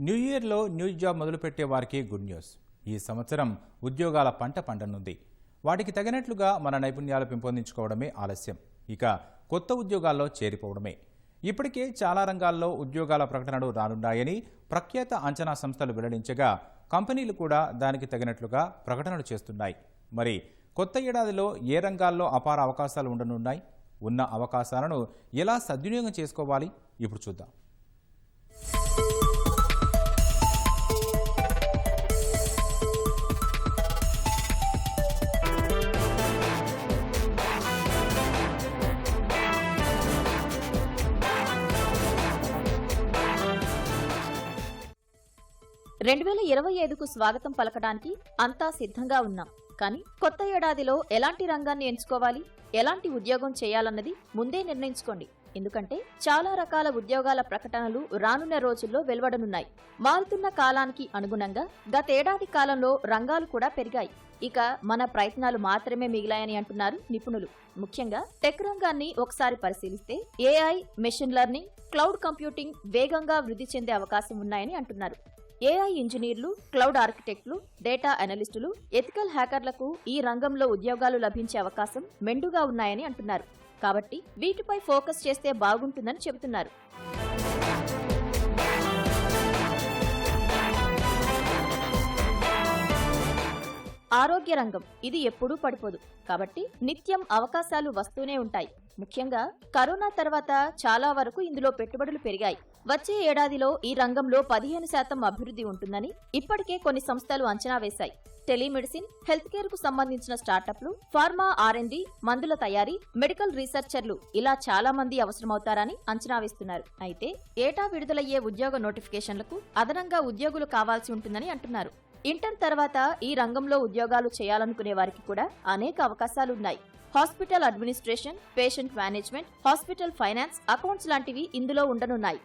New ఇయర్లో new job మొదలుపెట్టే వారికి గుడ్ న్యూస్. ఈ సంవత్సరం ఉద్యోగాల పంట పండనుంది. వాటికి తగినట్లుగా మన నైపుణ్యాలు పెంపొందించుకోవడమే ఆలస్యం. ఇక కొత్త ఉద్యోగాల్లో చేరిపోవడమే. ఇప్పటికే చాలా రంగాల్లో ఉద్యోగాల ప్రకటనలు రానున్నాయని ప్రఖ్యాత అంచనా సంస్థలు వెల్లడించగా కంపెనీలు కూడా దానికి తగినట్లుగా ప్రకటనలు చేస్తున్నాయి. మరి కొత్త ఏడాదిలో ఏ రంగాల్లో అపార అవకాశాలు ఉండనున్నాయి? ఉన్న అవకాశాలను ఎలా సద్వినియోగం చేసుకోవాలి? ఇప్పుడు చూద్దాం. రెండు వేల ఇరవై ఐదుకు స్వాగతం పలకడానికి అంతా సిద్ధంగా ఉన్నాం. కానీ కొత్త ఏడాదిలో ఎలాంటి రంగాన్ని ఎంచుకోవాలి ఎలాంటి ఉద్యోగం చేయాలన్నది ముందే నిర్ణయించుకోండి. ఎందుకంటే చాలా రకాల ఉద్యోగాల ప్రకటనలు రానున్న రోజుల్లో వెలువడనున్నాయి. మారుతున్న కాలానికి అనుగుణంగా గతేడాది కాలంలో రంగాలు కూడా పెరిగాయి. ఇక మన ప్రయత్నాలు మాత్రమే మిగిలాయని అంటున్నారు నిపుణులు. ముఖ్యంగా టెక్ రంగాన్ని ఒకసారి పరిశీలిస్తే AI machine learning cloud computing వేగంగా వృద్ధి చెందే అవకాశం ఉన్నాయని అంటున్నారు. ఏఐ ఇంజనీర్లు క్లౌడ్ ఆర్కిటెక్ట్లు డేటా అనలిస్టులు ఎథికల్ హ్యాకర్లకు ఈ రంగంలో ఉద్యోగాలు లభించే అవకాశం మెండుగా ఉన్నాయని అంటున్నారు. కాబట్టి వీటిపై ఫోకస్ చేస్తే బాగుంటుందని చెబుతున్నారు. ఆరోగ్య రంగం ఇది ఎప్పుడూ పడిపోదు. కాబట్టి నిత్యం అవకాశాలు వస్తూనే ఉంటాయి. ముఖ్యంగా కరోనా తర్వాత చాలా వరకు ఇందులో పెట్టుబడులు పెరిగాయి. వచ్చే ఏడాదిలో ఈ రంగంలో పదిహేను శాతం అభివృద్ధి ఉంటుందని ఇప్పటికే కొన్ని సంస్థలు అంచనా వేశాయి. టెలిమెడిసిన్ హెల్త్ కేర్కు సంబంధించిన స్టార్టప్లు ఫార్మా ఆర్ఎండి మందుల తయారీ మెడికల్ రీసెర్చర్లు ఇలా చాలా మంది అవసరమవుతారని అంచనా వేస్తున్నారు. అయితే ఏటా విడుదలయ్యే ఉద్యోగ నోటిఫికేషన్లకు అదనంగా ఉద్యోగులు కావాల్సి ఉంటుందని అంటున్నారు. ఇంటర్ తర్వాత ఈ రంగంలో ఉద్యోగాలు చేయాలనుకునే వారికి కూడా అనేక అవకాశాలున్నాయి. Hospital administration patient management hospital finance accounts లాంటివి ఇందులో ఉండనున్నాయి.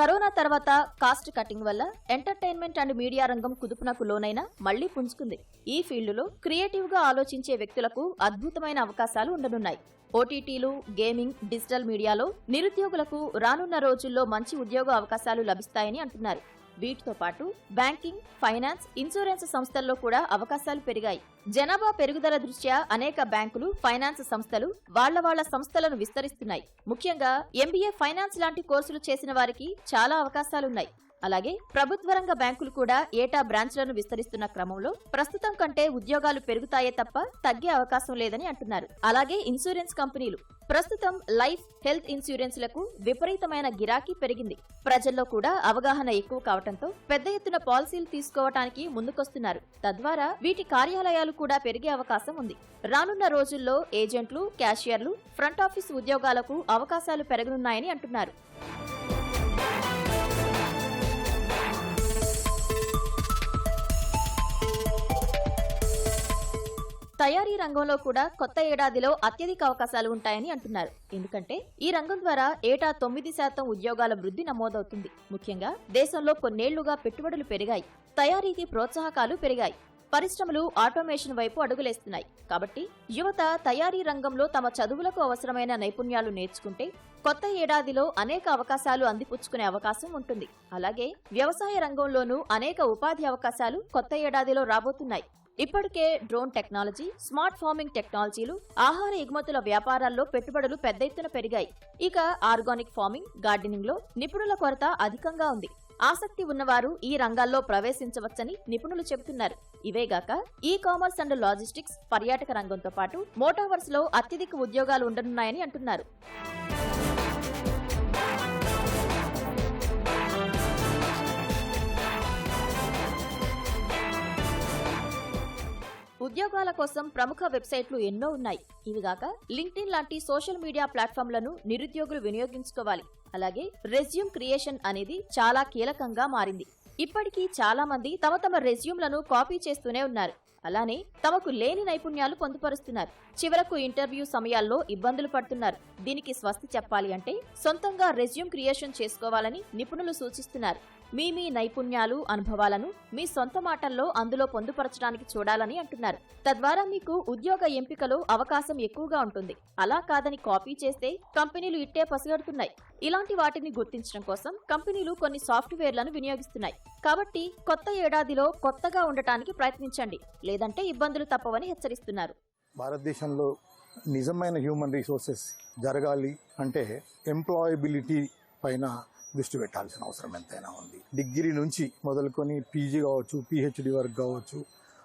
కరోనా తర్వాత కాస్ట్ కటింగ్ వల్ల ఎంటర్టైన్మెంట్ అండ్ మీడియా రంగం కుదుపునకు లోనైనా మళ్ళీ పుంజుకుంది. ఈ ఫీల్డ్లో క్రియేటివ్గా ఆలోచించే వ్యక్తులకు అద్భుతమైన అవకాశాలు ఉండనున్నాయి. ఓటీటీలు గేమింగ్ డిజిటల్ మీడియాలో నిరుద్యోగులకు రానున్న రోజుల్లో మంచి ఉద్యోగ అవకాశాలు లభిస్తాయని అంటున్నారు. వీటితో పాటు బ్యాంకింగ్ ఫైనాన్స్ ఇన్సూరెన్స్ సంస్థల్లో కూడా అవకాశాలు పెరిగాయి. జనాభా పెరుగుదల దృష్ట్యా అనేక బ్యాంకులు ఫైనాన్స్ సంస్థలు వాళ్ళ వాళ్ళ సంస్థలను విస్తరిస్తున్నాయి. ముఖ్యంగా ఎంబీఏ ఫైనాన్స్ లాంటి కోర్సులు చేసిన వారికి చాలా అవకాశాలున్నాయి. అలాగే ప్రభుత్వ రంగ బ్యాంకులు కూడా ఏటా బ్రాంచ్లను విస్తరిస్తున్న క్రమంలో ప్రస్తుతం కంటే ఉద్యోగాలు పెరుగుతాయే తప్ప తగ్గే అవకాశం లేదని అంటున్నారు. అలాగే ఇన్సూరెన్స్ కంపెనీలు ప్రస్తుతం లైఫ్ హెల్త్ ఇన్సూరెన్స్లకు విపరీతమైన గిరాకీ పెరిగింది. ప్రజల్లో కూడా అవగాహన ఎక్కువ కావడంతో పెద్ద ఎత్తున పాలసీలు తీసుకోవటానికి ముందుకొస్తున్నారు. తద్వారా వీటి కార్యాలయాలు కూడా పెరిగే అవకాశం ఉంది. రానున్న రోజుల్లో ఏజెంట్లు క్యాషియర్లు ఫ్రంట్ ఆఫీస్ ఉద్యోగాలకు అవకాశాలు పెరగనున్నాయని అంటున్నారు. తయారీ రంగంలో కూడా కొత్త ఏడాదిలో అత్యధిక అవకాశాలు ఉంటాయని అంటున్నారు. ఎందుకంటే ఈ రంగం ద్వారా ఏటా తొమ్మిది శాతం ఉద్యోగాల వృద్ధి నమోదవుతుంది. ముఖ్యంగా దేశంలో కొన్నేళ్ళుగా పెట్టుబడులు పెరిగాయి. తయారీకి ప్రోత్సాహకాలు పెరిగాయి. పరిశ్రమలు ఆటోమేషన్ వైపు అడుగులేస్తున్నాయి. కాబట్టి యువత తయారీ రంగంలో తమ చదువులకు అవసరమైన నైపుణ్యాలు నేర్చుకుంటే కొత్త ఏడాదిలో అనేక అవకాశాలు అందిపుచ్చుకునే అవకాశం ఉంటుంది. అలాగే వ్యవసాయ రంగంలోనూ అనేక ఉపాధి అవకాశాలు కొత్త ఏడాదిలో రాబోతున్నాయి. ఇప్పటికే డ్రోన్ టెక్నాలజీ స్మార్ట్ ఫార్మింగ్ టెక్నాలజీలు ఆహార ఎగుమతుల వ్యాపారాల్లో పెట్టుబడులు పెద్ద ఎత్తున పెరిగాయి. ఇక ఆర్గానిక్ ఫార్మింగ్ గార్డెనింగ్లో నిపుణుల కొరత అధికంగా ఉంది. ఆసక్తి ఉన్నవారు ఈ రంగాల్లో ప్రవేశించవచ్చని నిపుణులు చెబుతున్నారు. ఇవేగాక ఈ కామర్స్ అండ్ లాజిస్టిక్స్ పర్యాటక రంగంతో పాటు మోటావర్స్లో అత్యధిక ఉద్యోగాలు ఉండనున్నాయని అంటున్నారు. ఉద్యోగాల కోసం ప్రముఖ వెబ్సైట్లు ఎన్నో ఉన్నాయి. ఇవిగాక లింక్డ్ఇన్ లాంటి సోషల్ మీడియా ప్లాట్ఫామ్లను నిరుద్యోగులు వినియోగించుకోవాలి. అలాగే రెజ్యూమ్ క్రియేషన్ అనేది చాలా కీలకంగా మారింది. ఇప్పటికీ చాలా మంది తమ తమ రెజ్యూమ్లను కాపీ చేస్తూనే ఉన్నారు. అలానే తమకు లేని నైపుణ్యాలు పొందుపరుస్తున్నారు. చివరకు ఇంటర్వ్యూ సమయాల్లో ఇబ్బందులు పడుతున్నారు. దీనికి స్వస్తి చెప్పాలి అంటే సొంతంగా రెజ్యూమ్ క్రియేషన్ చేసుకోవాలని నిపుణులు సూచిస్తున్నారు. మీ మీ నైపుణ్యాలు అనుభవాలను మీ సొంత మాటల్లో అందులో పొందుపరచడానికి చూడాలని అంటున్నారు. తద్వారా మీకు ఉద్యోగ ఎంపికలో అవకాశం ఎక్కువగా ఉంటుంది. అలా కాదని కాపీ చేస్తే కంపెనీలు ఇట్టే పసిగడుతున్నాయి. ఇలాంటి వాటిని గుర్తించడం కోసం కంపెనీలు కొన్ని సాఫ్ట్వేర్లను వినియోగిస్తున్నాయి. కాబట్టి కొత్త ఏడాదిలో కొత్తగా ఉండటానికి ప్రయత్నించండి. లేదంటే ఇబ్బందులు తప్పవని హెచ్చరిస్తున్నారు. భారతదేశంలో నిజమైన హ్యూమన్ రీసోర్సెస్ జరగాలి అంటే ఎంప్లాయబిలిటీ పైన దృష్టి పెట్టాల్సిన అవసరం ఎంతైనా ఉంది. డిగ్రీ నుంచి మొదలుకొని పీజీ కావచ్చు పిహెచ్డి వరకు కావచ్చు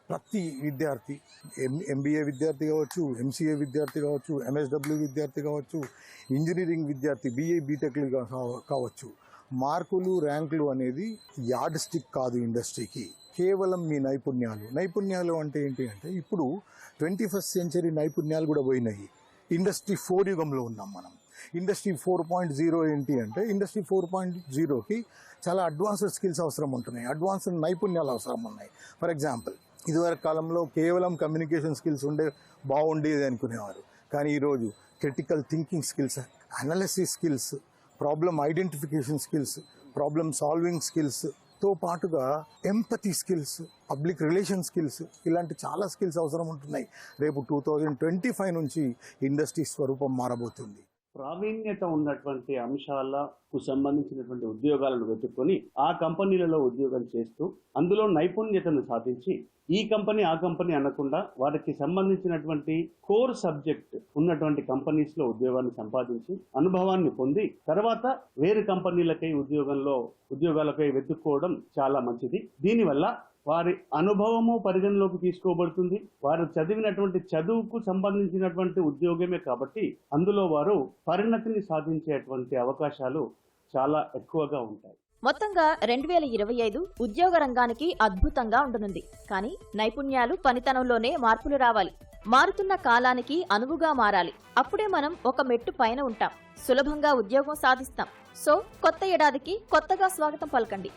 ప్రతి విద్యార్థి ఎం ఎంబీఏ విద్యార్థి కావచ్చు ఎంసీఏ విద్యార్థి కావచ్చు ఎంఎస్డబ్ల్యూ విద్యార్థి కావచ్చు ఇంజనీరింగ్ విద్యార్థి బీఏ బీటెక్లు కా- కావచ్చు. మార్కులు ర్యాంకులు అనేది యార్డ్ స్టిక్ కాదు ఇండస్ట్రీకి. కేవలం మీ నైపుణ్యాలు. నైపుణ్యాలు అంటే ఏంటి అంటే ఇప్పుడు ట్వంటీ ఫస్ట్ సెంచరీ నైపుణ్యాలు కూడా పోయినాయి. ఇండస్ట్రీ ఫోర్ యుగంలో ఉన్నాం మనం. ఇండస్ట్రీ ఫోర్ పాయింట్ జీరో ఏంటి అంటే ఇండస్ట్రీ ఫోర్ పాయింట్ జీరోకి చాలా అడ్వాన్స్డ్ స్కిల్స్ అవసరం ఉంటున్నాయి. అడ్వాన్స్డ్ నైపుణ్యాలు అవసరం ఉన్నాయి. ఫర్ ఎగ్జాంపుల్ ఇదివరకు కాలంలో కేవలం కమ్యూనికేషన్ స్కిల్స్ ఉండే బాగుండేది అనుకునేవారు. కానీ ఈరోజు critical thinking skills analysis skills problem identification skills problem solving స్కిల్స్తో పాటుగా empathy skills public relation skills ఇలాంటి చాలా స్కిల్స్ అవసరం ఉంటున్నాయి. రేపు టూ థౌజండ్ ట్వంటీ ఫైవ్ నుంచి ఇండస్ట్రీ స్వరూపం మారబోతుంది. ప్రావీణ్యత ఉన్నటువంటి అంశాలకు సంబంధించినటువంటి ఉద్యోగాలను వెతుక్కొని ఆ కంపెనీలలో ఉద్యోగం చేస్తూ అందులో నైపుణ్యతను సాధించి ఈ కంపెనీ ఆ కంపెనీ అనకుండా వారికి సంబంధించినటువంటి కోర్ సబ్జెక్ట్ ఉన్నటువంటి కంపెనీస్లో ఉద్యోగాన్ని సంపాదించి అనుభవాన్ని పొంది తర్వాత వేరే కంపెనీలకై ఉద్యోగంలో ఉద్యోగాలకై వెతుక్కోవడం చాలా మంచిది. దీనివల్ల వారి అనుభవము పరిగణలోకి తీసుకోబడుతుంది. వారు చదివినటువంటి చదువుకు సంబంధించినటువంటి ఉద్యోగమే కాబట్టి అందులో వారు పరిణతిని సాధించేటువంటి అవకాశాలు చాలా ఎక్కువగా ఉంటాయి. మొత్తంగా రెండు వేల ఇరవై ఐదు ఉద్యోగ రంగానికి అద్భుతంగా ఉండనుంది. కానీ నైపుణ్యాలు పనితనంలోనే మార్పులు రావాలి. మారుతున్న కాలానికి అనువుగా మారాలి. అప్పుడే మనం ఒక మెట్టు పైన ఉంటాం. సులభంగా ఉద్యోగం సాధిస్తాం. సో కొత్త ఏడాదికి కొత్తగా స్వాగతం పలకండి.